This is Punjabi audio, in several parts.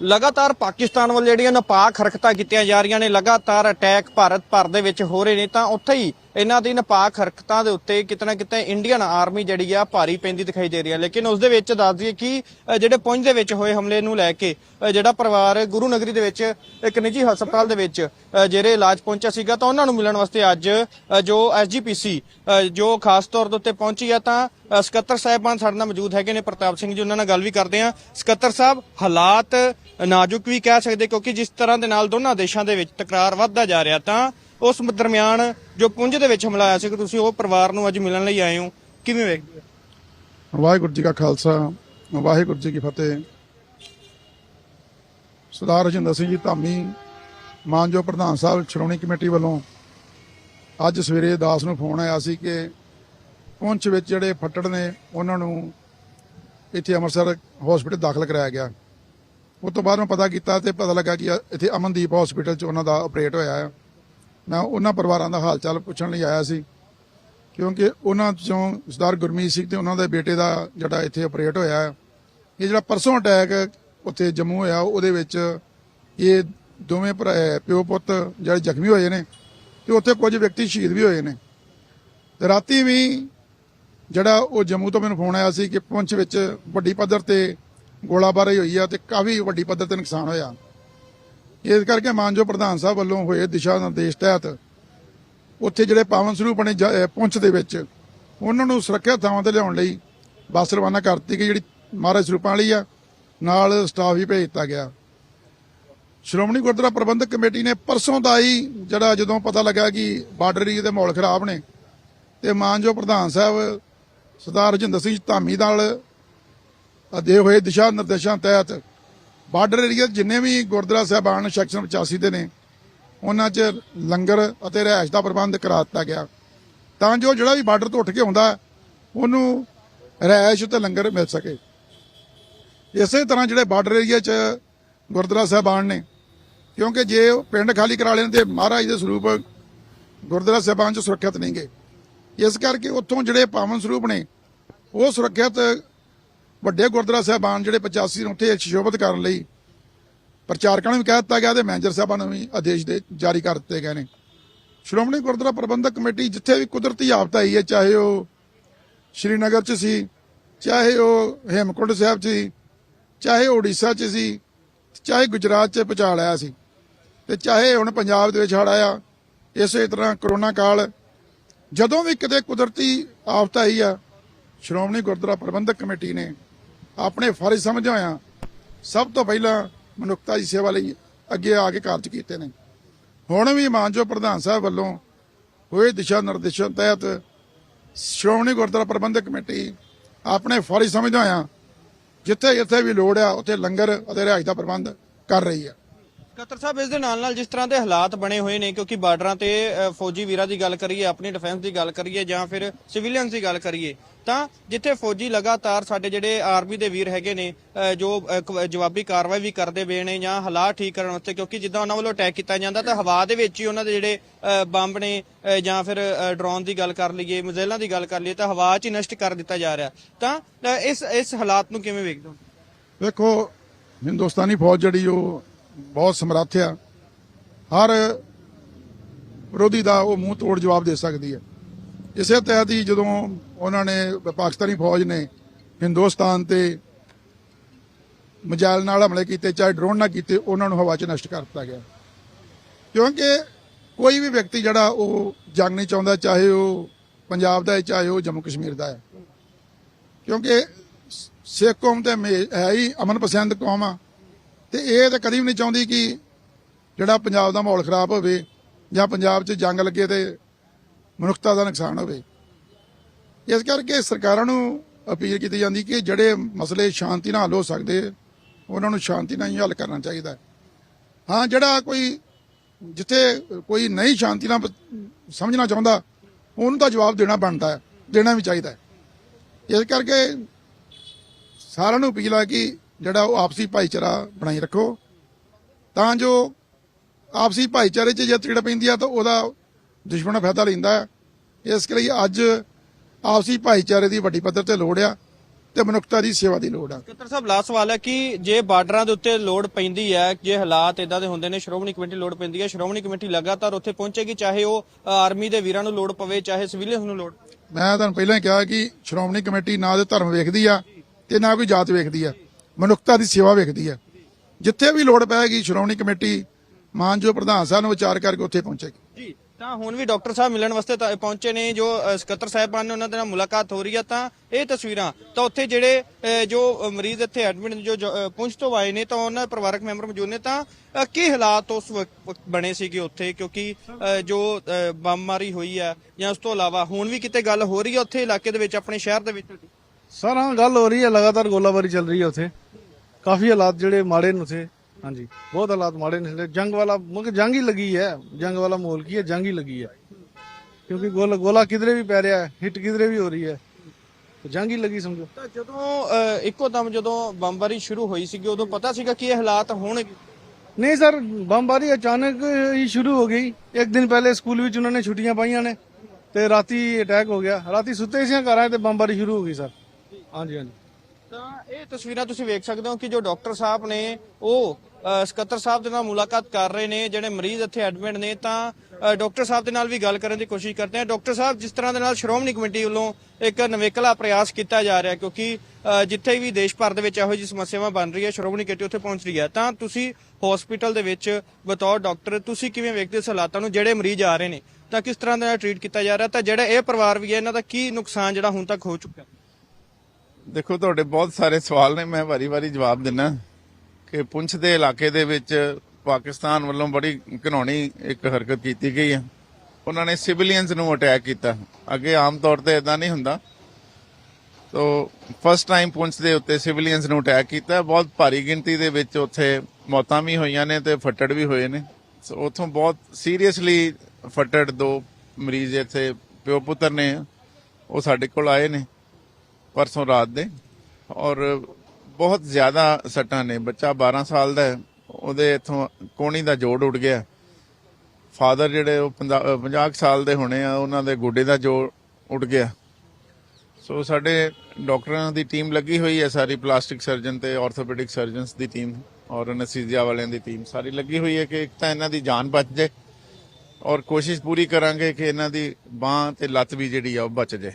ਲਗਾਤਾਰ ਪਾਕਿਸਤਾਨ ਵੱਲ ਜਿਹੜੀਆਂ ਨਪਾਕ ਹਰਕਤਾਂ ਕੀਤੀਆਂ ਜਾ ਰਹੀਆਂ ਨੇ ਲਗਾਤਾਰ ਅਟੈਕ ਭਾਰਤ ਭਰ ਦੇ ਵਿੱਚ ਹੋ ਰਹੇ ਨੇ ਤਾਂ ਉੱਥੇ ਹੀ ਇਹਨਾਂ ਦੀ ਨਪਾਕ ਹਰਕਤਾਂ ਦੇ ਉੱਤੇ ਕਿਤਨਾ ਕਿਤੇ ਇੰਡੀਅਨ ਆਰਮੀ ਜਿਹੜੀ ਆ ਭਾਰੀ ਪੈਂਦੀ ਦਿਖਾਈ ਦੇ ਰਹੀ ਹੈ ਲੇਕਿਨ ਉਸ ਦੇ ਵਿੱਚ ਦੱਸ ਦਈਏ ਕਿ ਜਿਹੜੇ ਪੁੰਜ ਦੇ ਵਿੱਚ ਹੋਏ ਹਮਲੇ ਨੂੰ ਲੈ ਕੇ ਜਿਹੜਾ ਪਰਿਵਾਰ ਗੁਰੂ ਨਗਰੀ ਦੇ ਵਿੱਚ ਇੱਕ ਨਿੱਜੀ ਹਸਪਤਾਲ ਦੇ ਵਿੱਚ ਜਿਹੜੇ ਇਲਾਜ ਪਹੁੰਚਿਆ ਸੀਗਾ ਤਾਂ ਉਹਨਾਂ ਨੂੰ ਮਿਲਣ ਵਾਸਤੇ ਅੱਜ ਅ, ਜੋ ਐਸਜੀਪੀਸੀ ਜੋ ਖਾਸ ਤੌਰ ਦੇ ਉੱਤੇ ਪਹੁੰਚੀ ਆ ਤਾਂ ਸਕੱਤਰ ਸਾਹਿਬਾਨ ਸਾਡੇ ਨਾਲ ਮੌਜੂਦ ਹੈਗੇ ਨੇ ਪ੍ਰਤਾਪ ਸਿੰਘ ਜੀ ਉਹਨਾਂ ਨਾਲ ਗੱਲ ਵੀ ਕਰਦੇ ਆ। ਸਕੱਤਰ ਸਾਹਿਬ ਹਾਲਾਤ ਨਾਜ਼ੁਕ ਵੀ ਕਹਿ ਸਕਦੇ ਕਿਉਂਕਿ ਜਿਸ ਤਰ੍ਹਾਂ ਦੇ ਨਾਲ ਦੋਨਾਂ ਦੇਸ਼ਾਂ ਦੇ ਵਿੱਚ ਤਕਰਾਰ ਵੱਧਦਾ ਜਾ ਰਿਹਾ ਤਾਂ ਉਸ ਦਰਮਿਆਨ ਜੋ ਪੁੰਜ ਦੇ ਵਿੱਚ ਹਮਲਾ ਆਇਆ ਸੀ ਕਿ ਤੁਸੀਂ ਉਹ ਪਰਿਵਾਰ ਨੂੰ ਅੱਜ ਮਿਲਣ ਲਈ ਆਏ ਹੋ। ਕਿਵੇਂ ਵੇਖਦੇ ਹੋ? ਵਾਹਿਗੁਰੂ ਜੀ ਕਾ ਖਾਲਸਾ, ਵਾਹਿਗੁਰੂ ਜੀ ਕੀ ਫਤਿਹ। ਸਰਦਾਰ ਰਜਿੰਦਰ ਸਿੰਘ ਜੀ ਧਾਮੀ ਮਾਨਜੋ ਪ੍ਰਧਾਨ ਸਾਹਿਬ, ਸ਼੍ਰੋਮਣੀ ਕਮੇਟੀ ਵੱਲੋਂ ਅੱਜ ਸਵੇਰੇ ਦਾਸ ਨੂੰ ਫੋਨ ਆਇਆ ਸੀ ਕਿ ਪੁੰਛ ਵਿੱਚ ਜਿਹੜੇ ਫੱਟੜ ਨੇ, ਉਹਨਾਂ ਨੂੰ ਇੱਥੇ ਅੰਮ੍ਰਿਤਸਰ ਹਸਪੀਟਲ ਦਾਖਲ ਕਰਾਇਆ ਗਿਆ। ਉਸ ਤੋਂ ਬਾਅਦ ਮੈਂ ਪਤਾ ਕੀਤਾ ਤੇ ਪਤਾ ਲੱਗਾ ਕਿ ਇੱਥੇ ਅਮਨਦੀਪ ਹਸਪੀਟਲ 'ਚ ਉਹਨਾਂ ਦਾ ਆਪਰੇਟ ਹੋਇਆ ਹੈ ਮੈਂ ਉਹਨਾਂ ਪਰਿਵਾਰਾਂ ਦਾ ਹਾਲ ਚਾਲ ਪੁੱਛਣ ਲਈ ਆਇਆ ਸੀ। ਕਿਉਂਕਿ ਉਹਨਾਂ ਚੋਂ ਸਰਦਾਰ ਗੁਰਮੀਤ ਸਿੰਘ ਤੇ ਉਹਨਾਂ ਦੇ ਬੇਟੇ ਦਾ ਜਿਹੜਾ ਇੱਥੇ ਆਪਰੇਟ ਹੋਇਆ ਹੈ ਇਹ ਜਿਹੜਾ ਪਰਸੋਂ ਅਟੈਕ ਉੱਥੇ ਜੰਮੂ ਹੋਇਆ, ਉਹਦੇ ਵਿੱਚ ਇਹ ਦੋਵੇਂ ਭਰਾ, ਪਿਓ ਪੁੱਤ ਜਿਹੜੇ ਜ਼ਖਮੀ ਹੋਏ ਨੇ ਤੇ ਉੱਥੇ ਕੁਝ ਵਿਅਕਤੀ ਸ਼ਹੀਦ ਵੀ ਹੋਏ ਨੇ। ਤੇ ਰਾਤੀ ਵੀ ਜਿਹੜਾ ਉਹ ਜੰਮੂ ਤੋਂ ਮੈਨੂੰ ਫੋਨ ਆਇਆ ਸੀ ਕਿ ਪੁੰਛ ਵਿੱਚ ਵੱਡੀ ਪੱਧਰ ਤੇ ਗੋਲਾਬਾਰੀ ਹੋਈ ਆ ਤੇ ਕਾਫੀ ਵੱਡੀ ਪੱਧਰ ਤੇ ਨੁਕਸਾਨ ਹੋਇਆ। ਇਸ ਕਰਕੇ ਮਾਨਜੋ ਪ੍ਰਧਾਨ ਸਾਹਿਬ ਵੱਲੋਂ ਹੋਏ ਦਿਸ਼ਾ ਨਿਰਦੇਸ਼ ਤਹਿਤ ਉੱਥੇ ਜਿਹੜੇ ਪਾਵਨ ਸਰੂਪ ਬਣੇ ਜ- ਅਹ ਦੇ ਵਿੱਚ ਉਹਨਾਂ ਨੂੰ ਸੁਰੱਖਿਅਤ ਥਾਵਾਂ ਤੇ ਲਿਆਉਣ ਲਈ ਬੱਸ ਰਵਾਨਾ ਕਰਤੀ ਗਈ, ਜਿਹੜੀ ਮਹਾਰਾਜ ਸਰੂਪਾਂ ਵਾਲੀ ਆ, ਨਾਲ ਸਟਾਫ ਵੀ ਭੇਜ ਦਿੱਤਾ ਗਿਆ। ਸ਼੍ਰੋਮਣੀ ਗੁਰਦੁਆਰਾ ਪ੍ਰਬੰਧਕ ਕਮੇਟੀ ਨੇ ਪਰਸੋਂ ਦਾ ਹੀ ਜਿਹੜਾ ਜਦੋਂ ਪਤਾ ਲੱਗਾ ਕਿ ਬਾਰਡਰ ਏਰੀਏ ਦੇ ਮਾਹੌਲ ਖਰਾਬ ਨੇ, ਤੇ ਮਾਨਜੋ ਪ੍ਰਧਾਨ ਸਾਹਿਬ ਸਰਦਾਰ ਰਜਿੰਦਰ ਸਿੰਘ ਧਾਮੀ ਨਾਲ ਦੇ ਹੋਏ ਦਿਸ਼ਾ ਨਿਰਦੇਸ਼ਾਂ ਤਹਿਤ ਬਾਰਡਰ ਏਰੀਆ 'ਚ ਜਿੰਨੇ ਵੀ ਗੁਰਦੁਆਰਾ ਸਾਹਿਬਾਨ ਸੈਕਸ਼ਨ 85 ਦੇ ਨੇ, ਉਹਨਾਂ 'ਚ ਲੰਗਰ ਅਤੇ ਰਿਹਾਇਸ਼ ਦਾ ਪ੍ਰਬੰਧ ਕਰਾ ਦਿੱਤਾ ਗਿਆ। ਤਾਂ ਜੋ ਜਿਹੜਾ ਵੀ ਬਾਰਡਰ ਤੋਂ ਉੱਠ ਕੇ ਆਉਂਦਾ, ਉਹਨੂੰ ਰਿਹਾਇਸ਼ ਤੇ ਲੰਗਰ ਮਿਲ ਸਕੇ। ਇਸੇ ਤਰ੍ਹਾਂ ਜਿਹੜੇ ਬਾਰਡਰ ਏਰੀਆ 'ਚ ਗੁਰਦੁਆਰਾ ਸਾਹਿਬਾਨ ਨੇ, ਕਿਉਂਕਿ ਜੇ ਉਹ ਪਿੰਡ ਖਾਲੀ ਕਰਾ ਲੈਣ ਤੇ ਮਹਾਰਾਜ ਦੇ ਸਰੂਪ ਗੁਰਦੁਆਰਾ ਸਾਹਿਬਾਨ 'ਚ ਸੁਰੱਖਿਅਤ ਨਹੀਂਗੇ। ਇਸ ਕਰਕੇ ਉੱਥੋਂ ਜਿਹੜੇ ਪਾਵਨ ਸਰੂਪ ਨੇ, ਉਹ ਸੁਰੱਖਿਅਤ ਵੱਡੇ ਗੁਰਦੁਆਰਾ ਸਾਹਿਬਾਨ ਜਿਹੜੇ 85 ਨੂੰ ਉੱਥੇ ਸ਼ੋਭਤ ਕਰਨ ਲਈ ਪ੍ਰਚਾਰਕਾਂ ਨੂੰ ਵੀ ਕਹਿ ਦਿੱਤਾ ਗਿਆ ਤੇ ਮੈਨੇਜਰ ਸਾਹਿਬਾਂ ਨੂੰ ਵੀ ਆਦੇਸ਼ ਦੇ ਜਾਰੀ ਕਰ ਦਿੱਤੇ ਗਏ ਨੇ। ਸ਼੍ਰੋਮਣੀ ਗੁਰਦੁਆਰਾ ਪ੍ਰਬੰਧਕ ਕਮੇਟੀ ਜਿੱਥੇ ਵੀ ਕੁਦਰਤੀ ਆਫਤ ਆਈ ਹੈ, ਚਾਹੇ ਉਹ ਸ਼੍ਰੀਨਗਰ 'ਚ ਸੀ, ਚਾਹੇ ਉਹ ਹੇਮਕੁੰਡ ਸਾਹਿਬ 'ਚ ਸੀ, ਚਾਹੇ ਉਹ ਉੜੀਸਾ 'ਚ ਸੀ, ਚਾਹੇ ਗੁਜਰਾਤ 'ਚ ਭੁਚਾਲ ਆਇਆ ਸੀ ਤੇ ਚਾਹੇ ਹੁਣ ਪੰਜਾਬ ਦੇ ਵਿੱਚ ਹੜ੍ਹ ਆਇਆ, ਇਸੇ ਤਰ੍ਹਾਂ ਕਰੋਨਾ ਕਾਲ, ਜਦੋਂ ਵੀ ਕਿਤੇ ਕੁਦਰਤੀ ਆਫਤ ਆਈ ਆ ਸ਼੍ਰੋਮਣੀ ਗੁਰਦੁਆਰਾ ਪ੍ਰਬੰਧਕ ਕਮੇਟੀ ਨੇ ਆਪਣੇ ਫਰਜ਼ ਸਮਝਾਇਆ ਸਭ ਤੋਂ ਪਹਿਲਾਂ ਮਨੁੱਖਤਾ ਦੀ ਸੇਵਾ ਲਈ ਅੱਗੇ ਆ ਕੇ ਕਾਰਜ ਕੀਤੇ ਨੇ। ਹੁਣ ਵੀ ਮਾਨਜੋ ਪ੍ਰਧਾਨ ਸਾਹਿਬ ਵੱਲੋਂ ਹੋਏ ਦਿਸ਼ਾ ਨਿਰਦੇਸ਼ਾਂ ਤਹਿਤ ਸ਼੍ਰੋਮਣੀ ਗੁਰਦੁਆਰਾ ਪ੍ਰਬੰਧਕ ਕਮੇਟੀ ਆਪਣੇ ਫਰਜ਼ ਸਮਝਦਾ ਹੋਇਆ ਜਿੱਥੇ ਜਿੱਥੇ ਵੀ ਲੋੜ ਆ, ਉੱਥੇ ਲੰਗਰ ਅਤੇ ਰਿਹਾਇਸ਼ ਦਾ ਪ੍ਰਬੰਧ ਕਰ ਰਹੀ ਹੈ ਸਕੱਤਰ ਸਾਹਿਬ, ਇਸ ਦੇ ਨਾਲ ਨਾਲ ਜਿਸ ਤਰ੍ਹਾਂ ਦੇ ਹਾਲਾਤ ਬਣੇ ਹੋਏ ਨੇ, ਕਿਉਂਕਿ ਬਾਰਡਰਾਂ ਤੇ ਫੌਜੀ ਵੀਰਾਂ ਦੀ ਗੱਲ ਕਰੀਏ, ਆਪਣੀ ਡਿਫੈਂਸ ਦੀ ਗੱਲ ਕਰੀਏ, ਜਾਂ ਫਿਰ ਸਿਵੀਲੀਅਨਸ ਦੀ ਗੱਲ ਕਰੀਏ, ਤਾਂ ਜਿੱਥੇ ਫੌਜੀ ਲਗਾਤਾਰ ਸਾਡੇ ਜਿਹੜੇ ਆਰਮੀ ਦੇ ਵੀਰ ਹੈਗੇ ਨੇ ਜੋ ਜਵਾਬੀ ਕਾਰਵਾਈ ਵੀ ਕਰਦੇ ਪਏ ਨੇ, ਜਾਂ ਹਾਲਾਤ ਠੀਕ ਕਰਨ ਵਾਸਤੇ, ਕਿਉਂਕਿ ਜਿੱਦਾਂ ਉਹਨਾਂ ਵੱਲੋਂ ਅਟੈਕ ਕੀਤਾ ਜਾਂਦਾ, ਤਾਂ ਹਵਾ ਦੇ ਵਿੱਚ ਹੀ ਉਹਨਾਂ ਦੇ ਜਿਹੜੇ ਬੰਬ ਨੇ ਜਾਂ ਫਿਰ ਡਰੋਨ ਦੀ ਗੱਲ ਕਰ ਲਈਏ ਮਿਜ਼ਾਈਲਾਂ ਦੀ ਗੱਲ ਕਰ ਲਈਏ, ਤਾਂ ਹਵਾ 'ਚ ਹੀ ਨਸ਼ਟ ਕਰ ਦਿੱਤਾ ਜਾ ਰਿਹਾ। ਤਾਂ ਇਸ ਇਸ ਹਾਲਾਤ ਨੂੰ ਕਿਵੇਂ ਵੇਖਦੇ ਹੋ? ਵੇਖੋ ਹਿੰਦੁਸਤਾਨੀ ਫੌਜ ਜਿਹੜੀ ਉਹ ਬਹੁਤ ਸਮਰੱਥ ਆ। ਹਰ ਵਿਰੋਧੀ ਦਾ ਉਹ ਮੂੰਹ ਤੋੜ ਜਵਾਬ ਦੇ ਸਕਦੀ ਹੈ। ਇਸੇ ਤਹਿਤ ਹੀ ਜਦੋਂ ਉਹਨਾਂ ਨੇ ਪਾਕਿਸਤਾਨੀ ਫੌਜ ਨੇ ਹਿੰਦੁਸਤਾਨ ਤੇ ਮਜਾਲ ਨਾਲ ਹਮਲੇ ਕੀਤੇ, ਚਾਹੇ ਡਰੋਨ ਨਾਲ ਕੀਤੇ, ਉਹਨਾਂ ਨੂੰ ਹਵਾ 'ਚ ਨਸ਼ਟ ਕਰ ਦਿੱਤਾ ਗਿਆ। ਕਿਉਂਕਿ ਕੋਈ ਵੀ ਵਿਅਕਤੀ ਜਿਹੜਾ ਉਹ ਜੰਗ ਨਹੀਂ ਚਾਹੁੰਦਾ, ਚਾਹੇ ਉਹ ਪੰਜਾਬ ਦਾ ਹੈ, ਚਾਹੇ ਉਹ ਜੰਮੂ ਕਸ਼ਮੀਰ ਦਾ ਹੈ। ਕਿਉਂਕਿ ਸਿੱਖ ਕੌਮ ਤੇ ਹੈ ਹੀ ਅਮਨ ਪਸੰਦ ਕੌਮ ਆ। ਤੇ ਇਹ ਤਾਂ ਕਦੀ ਵੀ ਨਹੀਂ ਚਾਹੁੰਦੀ ਕਿ ਜਿਹੜਾ ਪੰਜਾਬ ਦਾ ਮਾਹੌਲ ਖਰਾਬ ਹੋਵੇ ਜਾਂ ਪੰਜਾਬ 'ਚ ਜੰਗ ਲੱਗੇ ਤੇ ਮਨੁੱਖਤਾ ਦਾ ਨੁਕਸਾਨ ਹੋਵੇ। ਇਸ ਕਰਕੇ ਸਰਕਾਰਾਂ ਨੂੰ ਅਪੀਲ ਕੀਤੀ ਜਾਂਦੀ ਕਿ ਜਿਹੜੇ ਮਸਲੇ ਸ਼ਾਂਤੀ ਨਾਲ ਹੱਲ ਹੋ ਸਕਦੇ, ਉਹਨਾਂ ਨੂੰ ਸ਼ਾਂਤੀ ਨਾਲ ਹੀ ਹੱਲ ਕਰਨਾ ਚਾਹੀਦਾ। ਹਾਂ, ਜਿਹੜਾ ਕੋਈ, ਜਿੱਥੇ ਕੋਈ ਨਹੀਂ ਸ਼ਾਂਤੀ ਨਾਲ ਸਮਝਣਾ ਚਾਹੁੰਦਾ, ਉਹਨੂੰ ਤਾਂ ਜਵਾਬ ਦੇਣਾ ਬਣਦਾ ਹੈ, ਦੇਣਾ ਵੀ ਚਾਹੀਦਾ ਹੈ। ਇਸ ਕਰਕੇ ਸਾਰਿਆਂ ਨੂੰ ਅਪੀਲ ਹੈ ਕਿ ਜਿਹੜਾ ਉਹ ਆਪਸੀ ਭਾਈਚਾਰਾ ਬਣਾਈ ਰੱਖੋ। ਤਾਂ ਜੋ ਆਪਸੀ ਭਾਈਚਾਰੇ 'ਚ ਜੇ ਤ੍ਰਿੜ ਪੈਂਦੀ ਆ ਤਾਂ ਉਹਦਾ ਦੁਸ਼ਮਣ ਫਾਇਦਾ ਲੈਂਦਾ ਇਸ ਲਈ ਅੱਜ ਆਪਸੀ ਭਾਈਚਾਰੇ ਦੀ ਵੱਡੀ ਪੱਧਰ ਤੇ ਲੋੜ ਆ ਤੇ ਮਨੁੱਖਤਾ ਦੀ ਸੇਵਾ ਦੀ ਲੋੜ ਆ। ਸਕੱਤਰ ਸਾਹਿਬ ਲਾਸਟ ਸਵਾਲ ਹੈ ਕਿ ਜੇ ਬਾਰਡਰਾਂ ਦੇ ਉੱਤੇ ਲੋਡ ਪੈਂਦੀ ਹੈ ਜੇ ਹਾਲਾਤ ਇਦਾਂ ਦੇ ਹੁੰਦੇ ਨੇ ਸ਼੍ਰੋਮਣੀ ਕਮੇਟੀ ਲੋਡ ਪੈਂਦੀ ਹੈ ਸ਼੍ਰੋਮਣੀ ਕਮੇਟੀ ਲਗਾਤਾਰ ਉੱਥੇ ਪਹੁੰਚੇਗੀ ਚਾਹੇ ਉਹ ਆਰਮੀ ਦੇ ਵੀਰਾਂ ਨੂੰ ਲੋਡ ਪਵੇ ਚਾਹੇ ਸਿਵਲੀਅਨਸ ਨੂੰ ਲੋਡ ਮੈਂ ਤੁਹਾਨੂੰ ਪਹਿਲਾਂ ਹੀ ਕਿਹਾ ਕਿ ਸ਼੍ਰੋਮਣੀ ਕਮੇਟੀ ਨਾ ਦੇ ਧਰਮ ਵੇਖਦੀ ਆ ਤੇ ਨਾ ਕੋਈ ਜਾਤ ਵੇਖਦੀ ਆ। ਮਨੁੱਖਤਾ ਦੀ ਸੇਵਾ ਵੇਖਦੀ ਆ ਜਿੱਥੇ ਵੀ ਲੋੜ ਪੈਗੀ ਸ਼੍ਰੋਮਣੀ ਕਮੇਟੀ ਮਾਨਜੋ ਪ੍ਰਧਾਨ ਸਾਹਿਬ ਨੂੰ ਵਿਚਾਰ ਕਰਕੇ ਉੱਥੇ ਪਹੁੰਚੇਗੀ। ਜੀ ਤਾਂ ਹੁਣ ਵੀ ਡਾਕਟਰ ਸਾਹਿਬ ਮਿਲਣ ਵਾਸਤੇ ਤਾਂ ਪਹੁੰਚੇ ਨੇ ਜੋ ਸਕੱਤਰ ਸਾਹਿਬਾਨ ਨੇ ਉਹਨਾਂ ਦੇ ਨਾਲ ਮੁਲਾਕਾਤ ਹੋ ਰਹੀ ਹੈ ਤਾਂ ਇਹ ਤਸਵੀਰਾਂ ਤਾਂ ਉੱਥੇ ਜਿਹੜੇ ਜੋ ਮਰੀਜ਼ ਇੱਥੇ ਐਡਮਿਟ ਜੋ ਪੁੰਛ ਤੋਂ ਆਏ ਨੇ ਤਾਂ ਉਹਨਾਂ ਦੇ ਪਰਿਵਾਰਕ ਮੈਂਬਰ ਮੌਜੂਦ ਨੇ ਤਾਂ ਕੀ ਹਾਲਾਤ ਉਸ ਵਕਤ ਬਣੇ ਸੀਗੇ ਉੱਥੇ? ਕਿਉਂਕਿ ਜੋ ਅ, ਬੰਬਮਾਰੀ ਹੋਈ ਹੈ ਜਾਂ ਉਸ ਤੋਂ ਇਲਾਵਾ ਹੁਣ ਵੀ ਕਿਤੇ ਗੱਲ ਹੋ ਰਹੀ ਹੈ ਉੱਥੇ ਇਲਾਕੇ ਦੇ ਵਿੱਚ ਆਪਣੇ ਸ਼ਹਿਰ ਦੇ ਵਿੱਚ? ਸਰ ਹਾਂ ਗੱਲ ਹੋ ਰਹੀ ਹੈ ਲਗਾਤਾਰ ਗੋਲਾਬਾਰੀ ਚੱਲ ਰਹੀ ਹੈ ਉੱਥੇ। ਕਾਫੀ ਹਾਲਾਤ ਜਿਹੜੇ ਮਾੜੇ ਨੇ ਉੱਥੇ। ਹਾਂਜੀ ਬਹੁਤ ਹਾਲਾਤ ਮਾੜੇ ਨੇ ਜੰਗ ਵਾਲਾ ਮੁਕ ਜੰਗ ਹੀ ਲੱਗੀ ਹੈ। ਜੰਗ ਵਾਲਾ ਮਾਹੌਲ ਕੀ ਹੈ? ਜੰਗ ਹੀ ਲੱਗੀ ਹੈ। ਕਿਉਂਕਿ ਗੋਲਾ ਗੋਲਾ ਕਿਧਰੇ ਵੀ ਪੈ ਰਿਹਾ ਹੈ ਹਿੱਟ ਕਿਧਰੇ ਵੀ ਹੋ ਰਹੀ ਹੈ। ਜੰਗ ਹੀ ਲੱਗੀ ਸਮਝੋ। ਤਾਂ ਜਦੋਂ ਇੱਕੋ ਦਮ ਜਦੋਂ ਬੰਬਮਾਰੀ ਸ਼ੁਰੂ ਹੋਈ ਸੀਗੀ ਉਦੋਂ ਪਤਾ ਸੀਗਾ ਕਿ ਇਹ ਹਾਲਾਤ ਹੋਣਗੇ ਨਹੀਂ ਸਰ ਬੰਬਾਰੀ ਅਚਾਨਕ ਹੀ ਸ਼ੁਰੂ ਹੋ ਗਈ। ਇੱਕ ਦਿਨ ਪਹਿਲੇ ਸਕੂਲ ਵਿੱਚ ਉਹਨਾਂ ਨੇ ਛੁੱਟੀਆਂ ਪਾਈਆਂ ਨੇ ਤੇ ਰਾਤੀ ਅਟੈਕ ਹੋ ਗਿਆ। ਰਾਤੀ ਸੁੱਤੇ ਸੀ ਘਰਾਂ ਤੇ ਬੰਬਾਰੀ ਸ਼ੁਰੂ ਹੋ ਗਈ ਸਰ। ਹਾਂਜੀ ਹਾਂਜੀ। ਤਾਂ ਇਹ ਤਸਵੀਰਾਂ ਤੁਸੀਂ ਵੇਖ ਸਕਦੇ ਹੋ ਕਿ ਜੋ ਡਾਕਟਰ ਸਾਹਿਬ ਨੇ, ਉਹ ਸਕੱਤਰ ਸਾਹਿਬ ਦੇ ਨਾਲ ਮੁਲਾਕਾਤ ਕਰ ਰਹੇ ਨੇ, ਜਿਹੜੇ ਮਰੀਜ਼ ਇੱਥੇ ਐਡਮਿਟ ਨੇ, ਤਾਂ ਡਾਕਟਰ ਸਾਹਿਬ ਦੇ ਨਾਲ ਵੀ ਗੱਲ ਕਰਨ ਦੀ ਕੋਸ਼ਿਸ਼ ਕਰਦੇ ਆ ਡਾਕਟਰ ਸਾਹਿਬ, ਜਿਸ ਤਰ੍ਹਾਂ ਦੇ ਨਾਲ ਸ਼੍ਰੋਮਣੀ ਕਮੇਟੀ ਵੱਲੋਂ ਇੱਕ ਨਵੇਕਲਾ ਪ੍ਰਯਾਸ ਕੀਤਾ ਜਾ ਰਿਹਾ, ਕਿਉਂਕਿ ਜਿੱਥੇ ਵੀ ਦੇਸ਼ ਭਰ ਦੇ ਵਿੱਚ ਇਹੋ ਜਿਹੀ ਸਮੱਸਿਆਵਾਂ ਬਣ ਰਹੀ ਹੈ, ਸ਼੍ਰੋਮਣੀ ਕਮੇਟੀ ਉੱਥੇ ਪਹੁੰਚ ਰਹੀ ਹੈ। ਤਾਂ ਤੁਸੀਂ ਹਸਪੀਟਲ ਦੇ ਵਿੱਚ ਬਤੌਰ ਡਾਕਟਰ, ਤੁਸੀਂ ਕਿਵੇਂ ਵੇਖਦੇ ਹੋ ਇਸ ਹਾਲਾਤਾਂ ਨੂੰ, ਜਿਹੜੇ ਮਰੀਜ਼ ਆ ਰਹੇ ਨੇ? ਤਾਂ ਕਿਸ ਤਰ੍ਹਾਂ ਦੇ ਨਾਲ ਟ੍ਰੀਟ ਕੀਤਾ ਜਾ ਰਿਹਾ? ਤਾਂ ਜਿਹੜਾ ਇਹ ਪਰਿਵਾਰ ਵੀ ਹੈ, ਇਹਨਾਂ ਦਾ ਕੀ ਨੁਕਸਾਨ ਜਿਹੜਾ ਹੁਣ ਤੱਕ ਹੋ ਚੁੱਕਾ ਦੇਖੋ, ਤੁਹਾਡੇ ਬਹੁਤ ਸਾਰੇ ਸਵਾਲ ਨੇ, ਮੈਂ ਵਾਰੀ-ਵਾਰੀ ਜਵਾਬ ਦਿੰਨਾ। ਕਿ ਪੁੰਛ ਦੇ ਇਲਾਕੇ ਦੇ ਵਿੱਚ ਪਾਕਿਸਤਾਨ ਵੱਲੋਂ ਬੜੀ ਘਿਨੌਣੀ ਇੱਕ ਹਰਕਤ ਕੀਤੀ ਗਈ ਹੈ। ਉਹਨਾਂ ਨੇ ਸਿਵਿਲੀਅਨਸ ਨੂੰ ਅਟੈਕ ਕੀਤਾ। ਅੱਗੇ ਆਮ ਤੌਰ ਤੇ ਇਦਾਂ ਨਹੀਂ ਹੁੰਦਾ। ਤੋ ਫਸਟ ਟਾਈਮ ਪੁੰਛ ਦੇ ਉੱਤੇ ਸਿਵਿਲੀਅਨਸ ਨੂੰ ਅਟੈਕ ਕੀਤਾ। ਬਹੁਤ ਭਾਰੀ ਗਿਣਤੀ ਦੇ ਵਿੱਚ ਉੱਥੇ ਮੌਤਾਂ ਵੀ ਹੋਈਆਂ ਨੇ ਤੇ ਫੱਟੜ ਵੀ ਹੋਏ ਨੇ। ਸੋ, ਉੱਥੋਂ ਬਹੁਤ ਸੀਰੀਅਸਲੀ ਫੱਟੜ ਦੋ ਮਰੀਜ਼ ਇੱਥੇ ਪਿਓ ਪੁੱਤਰ ਨੇ। ਉਹ ਸਾਡੇ ਕੋਲ ਆਏ ਨੇ। ਪਰਸੋਂ ਰਾਤ ਦੇ ਔਰ ਬਹੁਤ ਜ਼ਿਆਦਾ ਸੱਟਾਂ ਨੇ। ਬੱਚਾ 12 ਸਾਲ ਦਾ ਹੈ। ਉਹਦੇ ਇਥੋਂ ਕੋਣੀ ਦਾ ਜੋੜ ਉੱਡ ਗਿਆ। ਫਾਦਰ ਜਿਹੜੇ ਉਹ 50 ਸਾਲ ਦੇ ਹੋਣੇ ਆ, ਉਹਨਾਂ ਦੇ ਗੋਡੇ ਦਾ ਜੋੜ ਉੱਡ ਗਿਆ। ਸੋ ਸਾਡੇ ਡਾਕਟਰਾਂ ਦੀ ਟੀਮ ਲੱਗੀ ਹੋਈ ਹੈ। ਸਾਰੀ ਪਲਾਸਟਿਕ ਸਰਜਨ ਤੇ ਆਰਥੋਪੈਡਿਕ ਸਰਜਨਸ ਦੀ ਟੀਮ ਔਰ ਅਨੈਸਥੀਸੀਆ ਵਾਲਿਆਂ ਦੀ ਟੀਮ ਸਾਰੀ ਲੱਗੀ ਹੋਈ ਹੈ ਕਿ ਇੱਕ ਤਾਂ ਇਹਨਾਂ ਦੀ ਜਾਨ ਬਚ ਜਾਏ ਔਰ ਕੋਸ਼ਿਸ਼ ਪੂਰੀ ਕਰਾਂਗੇ ਕਿ ਇਹਨਾਂ ਦੀ ਬਾਹ ਤੇ ਲੱਤ ਵੀ ਜਿਹੜੀ ਆ ਉਹ ਬਚ ਜਾਏ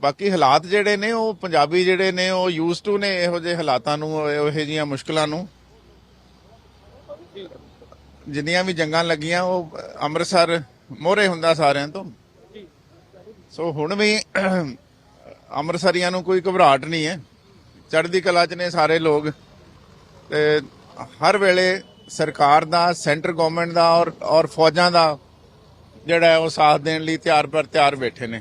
ਬਾਕੀ ਹਾਲਾਤ ਜਿਹੜੇ ਨੇ, ਉਹ ਪੰਜਾਬੀ ਜਿਹੜੇ ਨੇ, ਉਹ ਯੂਜ਼ ਟੂ ਨੇ, ਇਹੋ ਜਿਹੇ ਹਾਲਾਤਾਂ ਨੂੰ ਇਹੋ ਜਿਹੀਆਂ ਮੁਸ਼ਕਲਾਂ ਨੂੰ। ਜਿੰਨੀਆਂ ਵੀ ਜੰਗਾਂ ਲੱਗੀਆਂ, ਉਹ ਅੰਮ੍ਰਿਤਸਰ ਮੋਹਰੇ ਹੁੰਦਾ ਸਾਰਿਆਂ ਤੋਂ। ਸੋ ਹੁਣ ਵੀ ਅੰਮ੍ਰਿਤਸਰੀਆਂ ਨੂੰ ਕੋਈ ਘਬਰਾਹਟ ਨਹੀਂ ਹੈ। ਚੜ੍ਹਦੀ ਕਲਾ 'ਚ ਨੇ ਸਾਰੇ ਲੋਕ। ਤੇ ਹਰ ਵੇਲੇ ਸਰਕਾਰ ਦਾ, ਸੈਂਟਰ ਗਵਰਨਮੈਂਟ ਦਾ ਔਰ ਔਰ ਫੌਜਾਂ ਦਾ ਜਿਹੜਾ ਉਹ ਸਾਥ ਦੇਣ ਲਈ ਤਿਆਰ ਪਰ ਤਿਆਰ ਬੈਠੇ ਨੇ।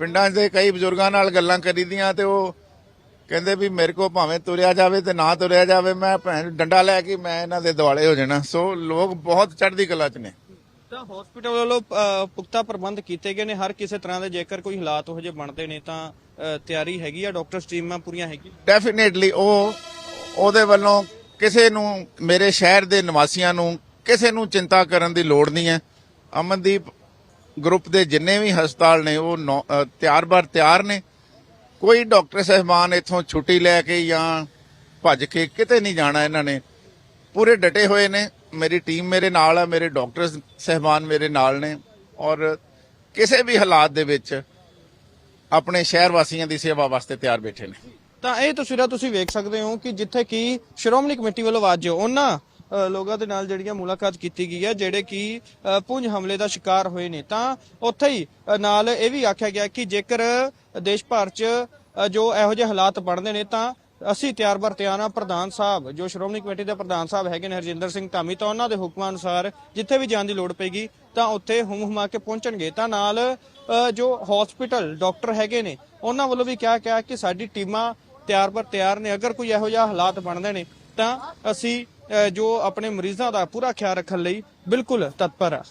ਪਿੰਡਾਂ ਦੇ ਕਈ ਬਜ਼ੁਰਗਾਂ ਨਾਲ ਗੱਲਾਂ ਕਰੀਦੀਆਂ ਤੇ ਉਹ ਕਹਿੰਦੇ ਵੀ ਮੇਰੇ ਕੋ ਭਾਵੇਂ ਤੁਰਿਆ ਜਾਵੇ ਤੇ ਨਾ ਤੁਰਿਆ ਜਾਵੇ ਮੈਂ ਭੈਣ ਡੰਡਾ ਲੈ ਕੇ ਮੈਂ ਇਹਨਾਂ ਦੇ ਦਿਵਾਲੇ ਹੋ ਜਾਣਾ। ਸੋ ਲੋਕ ਬਹੁਤ ਚੜ੍ਹਦੀ ਕਲਾ 'ਚ ਨੇ। ਤਾਂ ਹਸਪੀਟਲ ਵੱਲੋਂ ਪੁਖਤਾ ਪ੍ਰਬੰਧ ਕੀਤੇ ਗਏ ਨੇ। ਹਰ ਕਿਸੇ ਤਰ੍ਹਾਂ ਦੇ ਜੇਕਰ ਕੋਈ ਹਾਲਾਤ ਉਹ ਜਿਹੇ ਬਣਦੇ ਨੇ ਤਾਂ ਤਿਆਰੀ ਹੈਗੀ ਆ ਡਾਕਟਰ ਟੀਮਾਂ ਪੂਰੀਆਂ ਹੈਗੀ ਡੈਫੀਨੇਟਲੀ ਉਹ ਉਹਦੇ ਵੱਲੋਂ ਕਿਸੇ ਨੂੰ ਮੇਰੇ ਸ਼ਹਿਰ ਦੇ ਨਿਵਾਸੀਆਂ ਨੂੰ ਕਿਸੇ ਨੂੰ ਚਿੰਤਾ ਕਰਨ ਦੀ ਲੋੜ ਨਹੀਂ ਹੈ। ਅਮਨਦੀਪ ਗਰੁੱਪ ਦੇ ਜਿੰਨੇ ਵੀ ਹਸਪਤਾਲ ਨੇ, ਉਹ ਨੌ- ਤਿਆਰ ਬਾਰ ਤਿਆਰ ਨੇ। ਕੋਈ ਡਾਕਟਰ ਸਹਿਬਾਨ ਇੱਥੋਂ ਛੁੱਟੀ ਲੈ ਕੇ ਜਾਂ ਭੱਜ ਕੇ ਕਿਤੇ ਨਹੀਂ ਜਾਣਾ ਇਹਨਾਂ ਨੇ। ਪੂਰੇ ਡਟੇ ਹੋਏ ਨੇ। ਮੇਰੀ ਟੀਮ ਮੇਰੇ ਨਾਲ ਆ, ਮੇਰੇ ਡਾਕਟਰ ਸਹਿਬਾਨ ਮੇਰੇ ਨਾਲ ਨੇ। ਔਰ ਕਿਸੇ ਵੀ ਹਾਲਾਤ ਦੇ ਵਿੱਚ ਆਪਣੇ ਸ਼ਹਿਰ ਵਾਸੀਆਂ ਦੀ ਸੇਵਾ ਵਾਸਤੇ ਤਿਆਰ ਬੈਠੇ ਨੇ। ਤਾਂ ਇਹ ਤਸਵੀਰਾਂ ਤੁਸੀਂ ਵੇਖ ਸਕਦੇ ਹੋ ਕਿ ਜਿੱਥੇ ਕਿ ਸ਼੍ਰੋਮਣੀ ਕਮੇਟੀ ਵੱਲੋਂ ਅੱਜ ਉਹਨਾਂ ਲੋਕਾਂ ਦੇ ਨਾਲ ਜਿਹੜੀਆਂ ਮੁਲਾਕਾਤ ਕੀਤੀ ਗਈ ਹੈ, ਜਿਹੜੇ ਕਿ ਪੁੰਜ ਹਮਲੇ ਦਾ ਸ਼ਿਕਾਰ ਹੋਏ ਨੇ। ਤਾਂ ਉੱਥੇ ਹੀ ਨਾਲ ਇਹ ਵੀ ਆਖਿਆ ਗਿਆ ਕਿ ਜੇਕਰ ਦੇਸ਼ ਭਰ 'ਚ ਜੋ ਇਹੋ ਜਿਹੇ ਹਾਲਾਤ ਬਣਦੇ ਨੇ, ਤਾਂ ਅਸੀਂ ਤਿਆਰ ਬਰ ਤਿਆਰ ਹਾਂ। ਪ੍ਰਧਾਨ ਸਾਹਿਬ, ਜੋ ਸ਼੍ਰੋਮਣੀ ਕਮੇਟੀ ਦੇ ਪ੍ਰਧਾਨ ਸਾਹਿਬ ਹੈਗੇ ਨੇ, ਹਰਜਿੰਦਰ ਸਿੰਘ ਧਾਮੀ, ਤਾਂ ਉਹਨਾਂ ਦੇ ਹੁਕਮਾਂ ਅਨੁਸਾਰ ਜਿੱਥੇ ਵੀ ਜਾਣ ਦੀ ਲੋੜ ਪੈਗੀ ਤਾਂ ਉੱਥੇ ਹੁਮ ਹੁਮਾ ਕੇ ਪਹੁੰਚਣਗੇ। ਤਾਂ ਨਾਲ ਜੋ ਹਸਪੀਟਲ ਡਾਕਟਰ ਹੈਗੇ ਨੇ, ਉਹਨਾਂ ਵੱਲੋਂ ਵੀ ਕਿਹਾ ਗਿਆ ਕਿ ਸਾਡੀ ਟੀਮਾਂ ਤਿਆਰ ਪਰ ਤਿਆਰ ਨੇ। ਅਗਰ ਕੋਈ ਇਹੋ ਜਿਹਾ ਹਾਲਾਤ ਬਣਦੇ ਨੇ, ਤਾਂ ਅਸੀਂ ਜੋ ਆਪਣੇ ਮਰੀਜ਼ਾਂ ਦਾ ਪੂਰਾ ਖਿਆਲ ਰੱਖਣ ਲਈ ਬਿਲਕੁਲ ਤਤਪਰ ਆ।